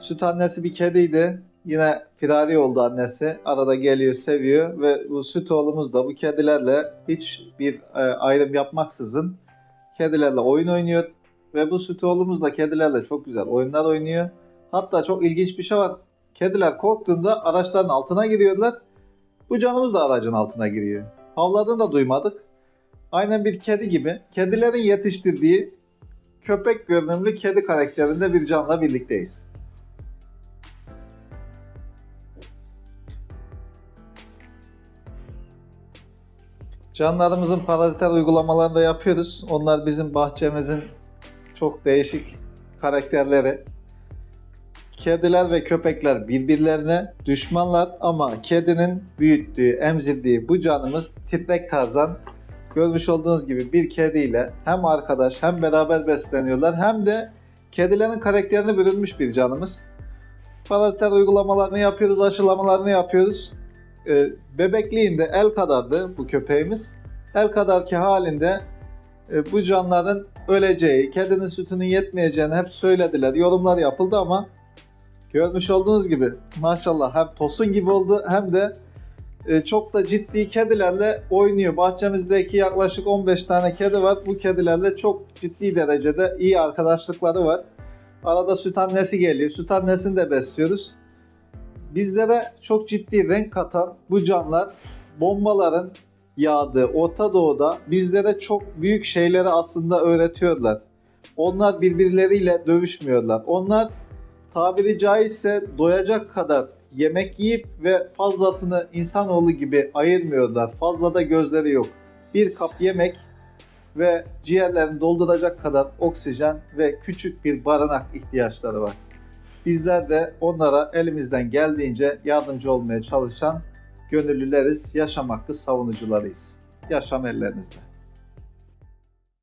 süt annesi bir kediydi. Yine firari oldu annesi. Arada geliyor, seviyor ve bu süt oğlumuz da bu kedilerle hiç bir e, ayrım yapmaksızın kedilerle oyun oynuyor. Ve bu süt oğlumuz da kedilerle çok güzel oyunlar oynuyor. Hatta çok ilginç bir şey var. Kediler korktuğunda araçların altına giriyorlar. Bu canımız da aracın altına giriyor. Havladığını da duymadık. Aynen bir kedi gibi. Kedilerin yetiştirdiği köpek görünümlü kedi karakterinde bir canla birlikteyiz. Canlarımızın paraziter uygulamalarını da yapıyoruz. Onlar bizim bahçemizin çok değişik karakterleri. Kediler ve köpekler birbirlerine düşmanlar ama kedinin büyüttüğü, emzirdiği bu canımız titrek tarzan görmüş olduğunuz gibi bir kediyle hem arkadaş hem beraber besleniyorlar hem de kedilerin karakterine bürünmüş bir canımız. Paraziter uygulamalarını yapıyoruz, aşılamalarını yapıyoruz. Ee, bebekliğinde el kadardı bu köpeğimiz. El kadarki halinde e, bu canların öleceği, kedinin sütünün yetmeyeceğini hep söylediler. Yorumlar yapıldı ama görmüş olduğunuz gibi maşallah hem tosun gibi oldu hem de e, çok da ciddi kedilerle oynuyor. Bahçemizdeki yaklaşık 15 tane kedi var. Bu kedilerle çok ciddi derecede iyi arkadaşlıkları var. Arada süt annesi geliyor. Süt annesini de besliyoruz. Bizlere çok ciddi renk katan bu canlar bombaların yağdığı Orta Doğu'da bizlere çok büyük şeyleri aslında öğretiyorlar. Onlar birbirleriyle dövüşmüyorlar. Onlar tabiri caizse doyacak kadar yemek yiyip ve fazlasını insanoğlu gibi ayırmıyorlar. Fazla da gözleri yok. Bir kap yemek ve ciğerlerini dolduracak kadar oksijen ve küçük bir barınak ihtiyaçları var. Bizler de onlara elimizden geldiğince yardımcı olmaya çalışan gönüllüleriz, yaşam hakkı savunucularıyız. Yaşam ellerinizde.